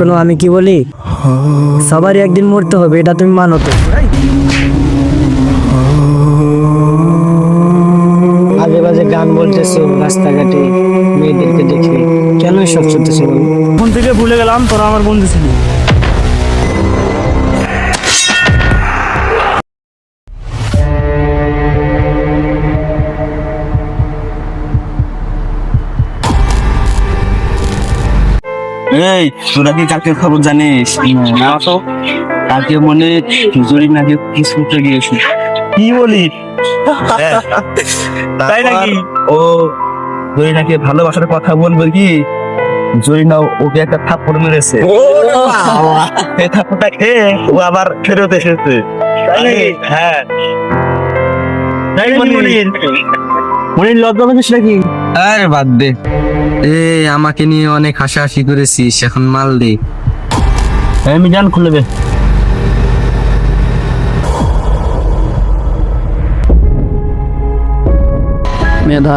শোনো আমি কি বলি? সবারই একদিন মরতে হবে এটা তুমি মানো তো। আজে বাজে গান বলতেছো রাস্তাঘাটে মেয়েদেরকে দেখে। কেন এসব চলতেছে বলো? ফোন থেকে ভুলে গেলাম তোরা আমার বন্ধু ছিলি। এই তোরা কি কালকের খবর জানিস? না তো। কালকে মনে নাকি করতে গিয়েছে? কি বলি? তাই নাকি? ও জরি নাকি ভালোবাসার কথা বলবে কি? জরি না ওকে একটা থাপ্পড় মেরেছে। এই থাপ্পড়টা খেয়ে ও আবার ফেরত এসেছে। হ্যাঁ। মনির? মনির লজ্জা পাচ্ছিস নাকি? আরে বাদ দে। এ আমাকে নিয়ে অনেক হাসাহাসি করেছিস এখন মাল দে। আমি জান খুলে দে। মেধা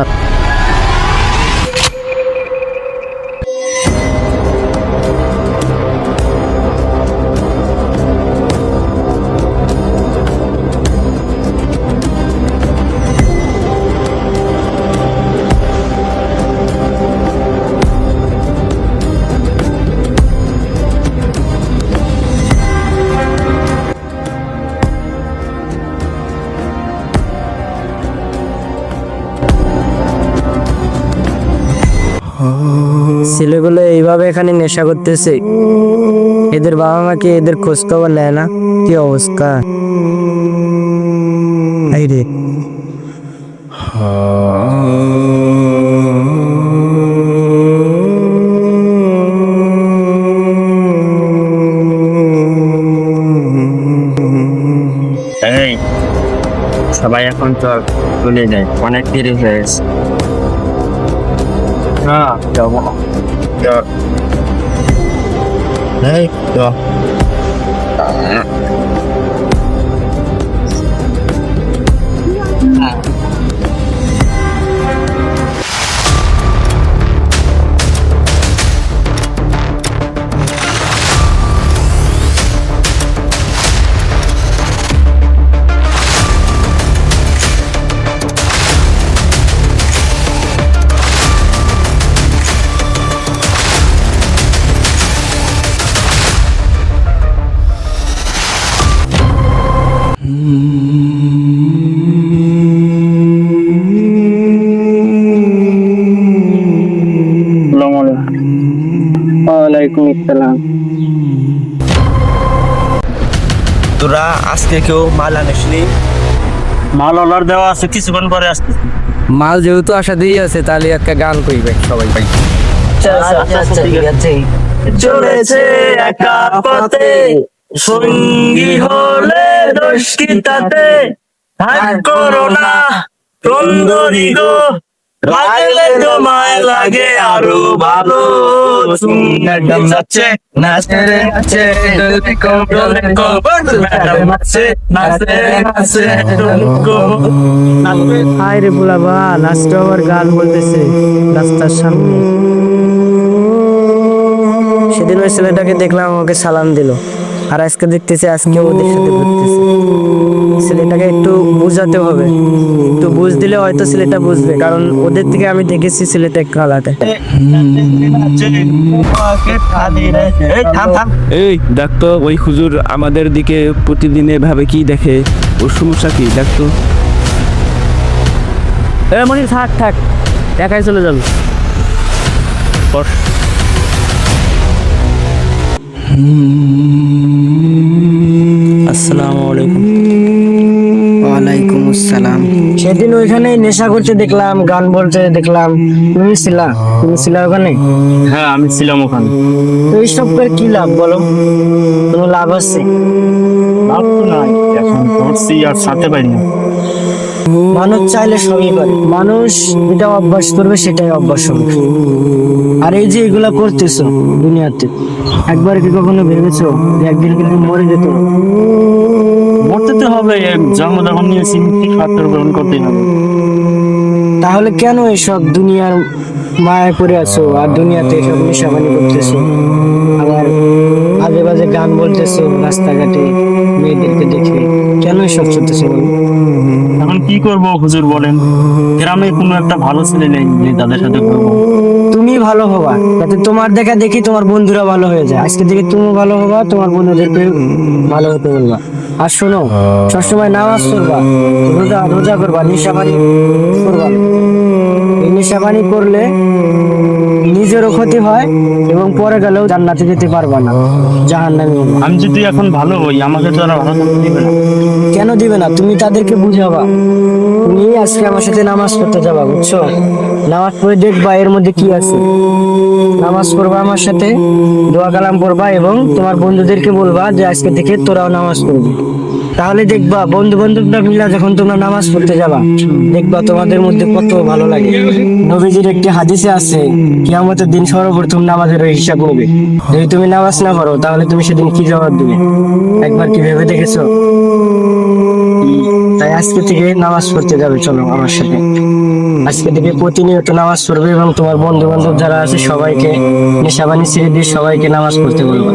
এইভাবে এখানে নেশা করতেছে? এদের বাবা মা কি এদের খোঁজ খবর নেয় না? কি অবস্থা? এই সবাই এখন তো চলে যায়। অনেক দেরি হয়ে গেছে হ্যাঁ যাব এই তো আসসালামু ওয়ালাইকুম আসসালাম তোরা আজকে কেউ মাল আনিসনি? মাল অর্ডার দেওয়া আছে কিছুক্ষণ পরে মাল যেহেতু আশা দিয়ে আছে তাহলে একটা গান কইবে সবাই। ভাই। চলেছে একা পথে সঙ্গী হলে দোষ কি তাতে? হাত করো না সুন্দরী গো। লাগলে তোমায় লাগে আরও ভালো। ম্যাডাম নাচে রে নাচে ম্যাডাম নাচে নাচে নাচে হাই রে বুলাবা লাস্টে গান বলতেছে রাস্তার সামনে। সেদিন ওই ছেলেটাকে দেখলাম আমাকে সালাম দিল। আর আজকে দেখতেছি আজকে ওদের সাথে ঘুরতেছে। ছেলেটাকে একটু বুঝাতে হবে। একটু বুঝ দিলে হয়তো ছেলেটা বুঝবে কারণ ওদের থেকে আমি দেখেছি ছেলেটা একটু আলাদা। এই থাম থাম ওই হুজুর আমাদের দিকে প্রতিদিন এভাবে কি দেখে? ওর সমস্যা কি? ডাক্তার এ মনির থাক থাক। একাই চলে যাবে। আসসালামু আলাইকুম। ওয়ালাইকুম আসসালাম। সেদিন ওইখানে নেশা করতে দেখলাম গান বলতে দেখলাম। তুমি ছিলা? তুমি ছিলা ওখানে? হ্যাঁ আমি ছিলাম ওখানে। তো এইসব করে কি লাভ বলো? কোনো লাভ আছে? লাভ তো নাই এখন ধরছি আর সাথে পারি না। মানুষ চাইলে সবই পারে মানুষ যেটা অভ্যাস করবে সেটাই অভ্যাস হবে। আর এই যে এগুলা করতেছো দুনিয়াতে একবার কি কখনো ভেবেছো যে একদিন কিন্তু মরে যেত মরতে তো হবে জন্ম যখন নিয়েছি খাদ্য গ্রহণ করতেই হবে। তাহলে কেন এসব দুনিয়ার মায়া পড়ে আছো আর দুনিয়াতে এসব নেশাবানি করতেছো? আবার বলতেছো রাস্তাঘাটে মেয়েদেরকে দেখে। কেন এসব চলতেছে বলো? এখন কি করব হুজুর বলেন। গ্রামে কোনো একটা ভালো ছেলে নেই যে তাদের সাথে করব তুমি ভালো হবা যাতে তোমার দেখা দেখি তোমার বন্ধুরা ভালো হয়ে যায়। আজকে থেকে তুমি ভালো হবা তোমার বন্ধুদেরকে ভালো হতে বলবা। আর শোনো সবসময় নামাজ পড়বা রোজা রোজা করবা নিশাবানি করবা। এই নিশাবানি করলে নিজেরও ক্ষতি হয় এবং পরে গেলেও জান্নাতে যেতে পারবা না। জাহান নামে আমি যদি এখন ভালো হই আমাকে তো আর ভালো দিবে না। কেন দিবে না? তুমি তাদেরকে বুঝাবা। তুমি আজকে আমার সাথে নামাজ পড়তে যাবা বুঝছ? নামাজ পড়ে দেখবা এর মধ্যে কি আছে। নামাজ পড়বা আমার সাথে দোয়া কালাম পড়বা এবং তোমার বন্ধুদেরকে বলবা যে আজকে থেকে তোরাও নামাজ পড়বি। তাহলে দেখবা বন্ধু বান্ধবরা মিলা যখন তোমরা নামাজ পড়তে যাবা, দেখবা তোমাদের মধ্যে কত ভালো লাগে। নবীজির একটি হাদিসে আছে, কিয়ামতের দিন সর্বপ্রথম নামাজের হিসাব নেবে যদি তুমি নামাজ না পড়ো, তাহলে তুমি সেদিন কি জবাব দিবে? একবার কি ভেবে দেখেছ? তাই আজকে থেকে নামাজ পড়তে যাবে, চলো আমার সাথে। আজকে থেকে প্রতিনিয়ত নামাজ পড়বে এবং তোমার বন্ধু বান্ধব যারা আছে, সবাইকে নেশাবানি ছেড়ে দিয়ে সবাইকে নামাজ পড়তে বলবে।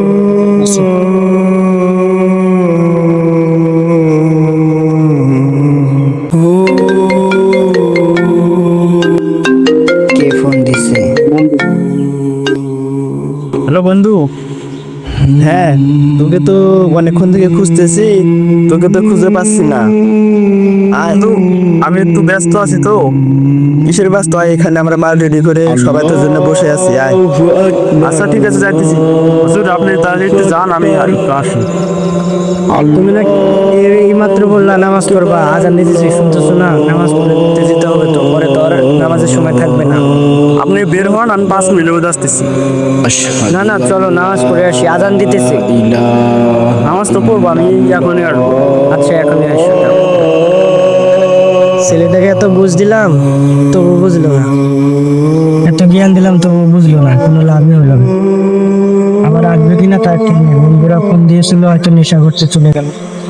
হ্যাঁ তোকে তো অনেকক্ষণ থেকে খুঁজতেছি তোকে তো খুঁজে পাচ্ছি না। তো আমি একটু ব্যস্ত আছি তো। কিসের ব্যস্ত? আয় এখানে আমরা মাল রেডি করে সবাই তোর জন্য বসে আছি আয়। আচ্ছা ঠিক আছে যাইতেছি। হুজুর আপনি তাহলে একটু যান আমি আর একটু আসি। তুমি না এই মাত্র বললা নামাজ পড়বা। আজান দিতেছি শুনতেছো না নামাজ পড়তে যেতে হবে তো পরে তো আর নামাজের সময় থাকবে না। আপনি বের হন আমি পাঁচ মিনিট আসতেছি। না না চলো নামাজ পড়ে আসি। আজান দিতেছি। নামাজ তো পড়ব আমি এখনই আসব। আচ্ছা এখনই আসব ছেলেটাকে এত বুঝ দিলাম তবু বুঝলো না। এত জ্ঞান দিলাম তবু বুঝলো না কোনো লাভই হলো না। আবার আসবে কিনা তার ঠিক নেই। বন্ধুরা ফোন দিয়েছিল হয়তো নেশা করতে চলে গেল।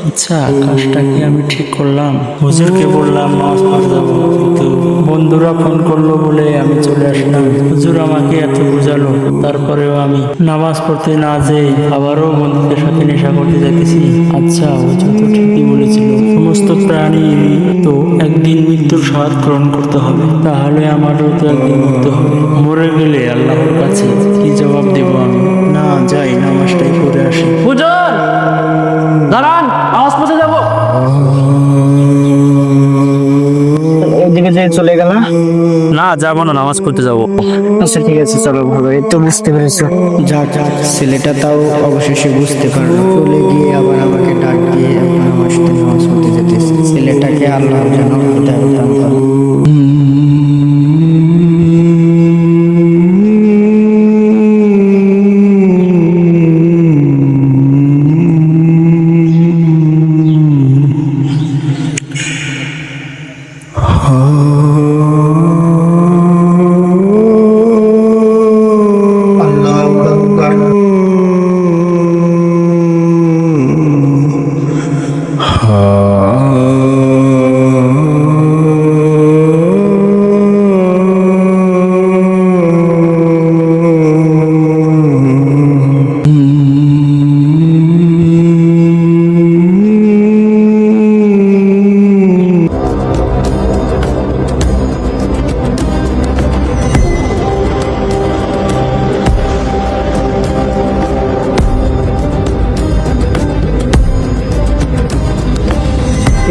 আচ্ছা কাজটা কি আমি ঠিক করলাম? হুজুরকে বললাম নামাজ পড়তে যাব কিন্তু বন্ধুরা ফোন করল বলে আমি চলে আসলাম। হুজুর আমাকে এত বোঝালো তারপরেও আমি নামাজ পড়তে না যেয়ে আবারও বন্ধুদের সাথে নেশা করতে যাইতেছি। আচ্ছা হুজুর তো ঠিকই বলেছিল। সমস্ত প্রাণী তো একদিন মৃত্যুর স্বাদ গ্রহণ করতে হবে। তাহলে আমারও তো একদিন মরতে হবে। মরে গেলে আল্লাহর কাছে কি জবাব দেব আমি? না যাই নামাজটাই করে আসি। হুজুর! পড়তে যাব। যে চলে গেল না? যাব না নামাজ পড়তে যাব। আচ্ছা ঠিক আছে চলো ভালো। এই তো বুঝতে পেরেছ। যা যা ছেলেটা তাও অবশেষে বুঝতে পারল। চলে গিয়ে আবার আমাকে ডাক দিয়ে এখন আমার সাথে নামাজ পড়তে যেতে ছেলেটাকে আল্লাহ যেন হৃদয় দান করে।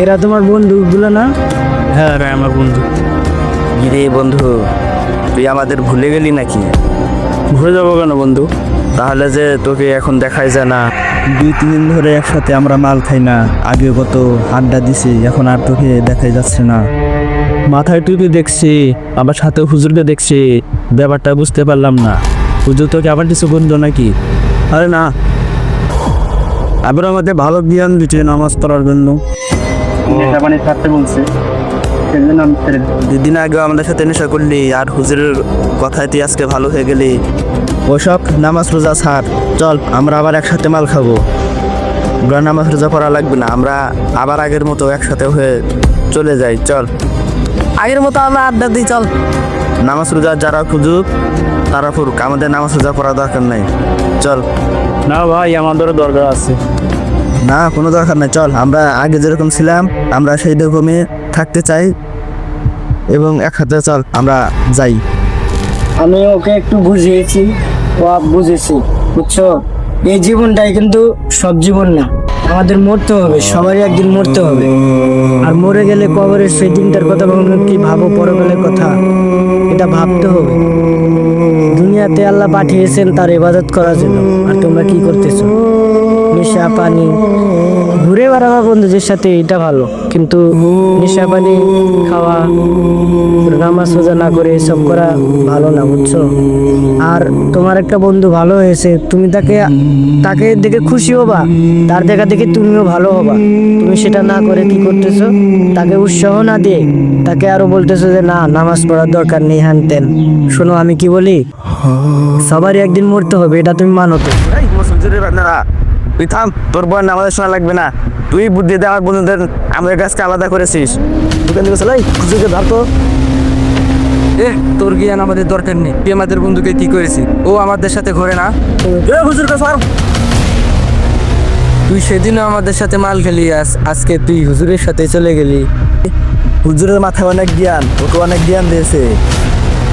এরা তোমার বন্ধুগুলো না? হ্যাঁ রে আমার বন্ধু। রে বন্ধু তুই আমাদের ভুলে গেলি নাকি? ভুলে যাব কেন বন্ধু? তাহলে যে তোকে এখন দেখাই যায় না। দুই তিন দিন ধরে একসাথে আমরা মাল খাই না। আগে কত আড্ডা দিছি এখন আর তোকে দেখাই যাচ্ছে না। মাথায় টুপি দেখছি আবার সাথে হুজুরকে দেখছি। ব্যাপারটা বুঝতে পারলাম না। হুজুর তোকে আবার কিছু বলল নাকি? আরে না। আবার আমাদের ভালো জ্ঞান দিচ্ছে নামাজ পড়ার জন্য। নেশা পানি ছাড়তে বলছে। দুদিন আগে আমাদের সাথে নেশা করলি আর হুজুরের কথায় তুই আজকে ভালো হয়ে গেলি। ওসব নামাজ রোজা ছাড়। চল আমরা আবার একসাথে মাল খাব। আমরা নামাজ রোজা পড়া লাগবে না আমরা আবার আগের মতো একসাথে হয়ে চলে যাই চল। আগের মতো আমরা আড্ডা দিই চল। নামাজ রোজা যারা খুঁজুক তারা ফুরুক আমাদের নামাজ রোজা করার দরকার নাই। চল। না ভাই আমাদেরও দরকার আছে। না কোনো দরকার নাই চল আমরা আগে যেরকম ছিলাম আমরা সেই রকমই থাকতে চাই। এবং এক হাতে চল আমরা যাই। আমি ওকে একটু বুঝিয়েছি ও আপ- বুঝেছি বুঝছ? এই জীবনটাই কিন্তু সব জীবন না আমাদের মরতে হবে সবারই একদিন মরতে হবে। আর মরে গেলে কবরের সেই দিনটার কথা কখনো কি ভাবো পরকালের কথা? এটা ভাবতে হবে। দুনিয়াতে আল্লাহ পাঠিয়েছেন তার ইবাদত করার জন্য। আর তোমরা কি করতেছো? নেশা পানি। ঘুরে বেড়াবা বন্ধুদের সাথে, এটা ভালো। কিন্তু নেশা পানি খাওয়া নামাজ সোজা না করে এসব করা ভালো না, বুঝছ? আর তোমার একটা বন্ধু ভালো হয়েছে, তুমি তাকে তাকে দেখে খুশি হবা, তার দেখা দেখে তুমিও ভালো হবা। তুমি সেটা না করে কি করতেছো? তাকে উৎসাহ না দিয়ে তাকে আরও বলতেছো যে, না, নামাজ পড়ার দরকার নেই হ্যান তেন। শোনো, আমি কি বলি? সবারই একদিন মরতে হবে, এটা তুমি মানো তো। তুই থাম তোর বয়ান আমাদের শোনা লাগবে না। তুই বুদ্ধি দিয়ে আমার বন্ধুদের আমাদের কাছকে আলাদা করেছিস। দোকান চলাই ধর তো। এ তোর জ্ঞান আমাদের দরকার নেই। তুই আমাদের বন্ধুকে কি করেছি ও আমাদের সাথে ঘোরে না। এ তুই সেদিনও আমাদের সাথে মাল খেলি আস আজকে তুই হুজুরের সাথে চলে গেলি। হুজুরের মাথায় অনেক জ্ঞান ওকে অনেক জ্ঞান দিয়েছে।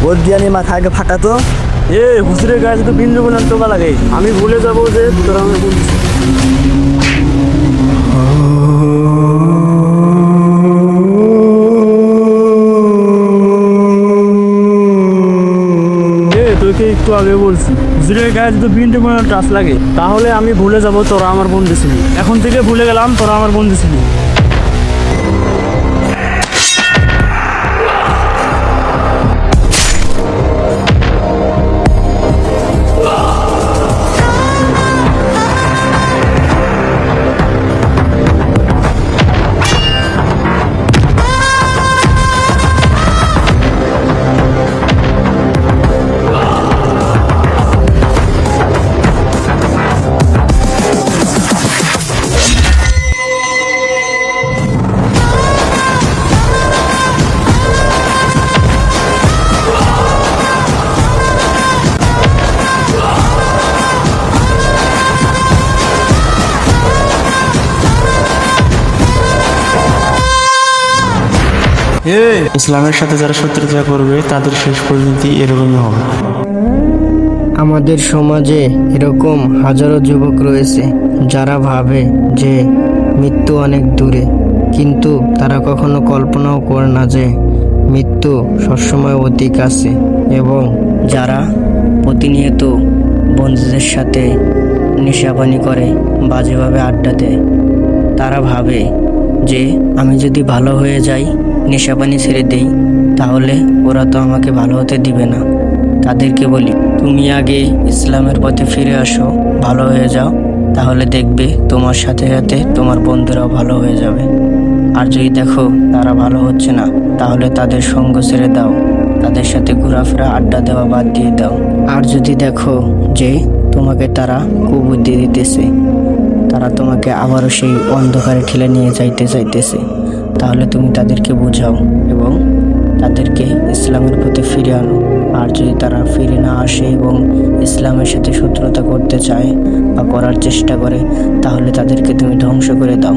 ওর জ্ঞানী মাথা আগে ফাটাতো এ হুজুরের গায়ে যদি বিন্দু বলার টোকা লাগে আমি ভুলে যাব যে তোরা আমি বলছি এ তোকে একটু আগে বলছি। হুজুরের গায়ে যদি বিন্দু টাচ লাগে, তাহলে আমি ভুলে যাব তোরা আমার বন্ধু ছিলি। এখন থেকে ভুলে গেলাম তোরা আমার বন্ধু ছিলি। ইসলামের সাথে যারা শত্রুতা করবে তাদের শেষ পর্যন্ত এরকমই হবে। আমাদের সমাজে এরকম হাজারো যুবক রয়েছে যারা ভাবে যে মৃত্যু অনেক দূরে। কিন্তু তারা কখনো কল্পনাও করে না যে মৃত্যু সবসময় অতি কাছে এবং যারা প্রতিনিয়ত বন্ধুদের সাথে নেশাপানি করে বাজেভাবে আড্ডা দেয় তারা ভাবে যে আমি যদি ভালো হয়ে যাই নেশাপানি ছেড়ে দেই, তাহলে ওরা তো আমাকে ভালো হতে দিবে না। তাদেরকে বলি, তুমি আগে ইসলামের পথে ফিরে আসো, ভালো হয়ে যাও, তাহলে দেখবে তোমার সাথে সাথে তোমার বন্ধুরাও ভালো হয়ে যাবে। আর যদি দেখো তারা ভালো হচ্ছে না, তাহলে তাদের সঙ্গ ছেড়ে দাও, তাদের সাথে ঘোরাফেরা, আড্ডা দেওয়া বাদ দিয়ে দাও। আর যদি দেখো যে তোমাকে তারা কুবুদ্ধি দিতেছে, তারা তোমাকে আবারও সেই অন্ধকারে ঠেলে নিয়ে যাইতে চাইতেছে। তাহলে তুমি তাদেরকে বোঝাও এবং তাদেরকে ইসলামের প্রতি ফিরে আনো। আর যদি তারা ফিরে না আসে এবং ইসলামের সাথে শত্রুতা করতে চায় বা করার চেষ্টা করে, তাহলে তাদেরকে তুমি ধ্বংস করে দাও।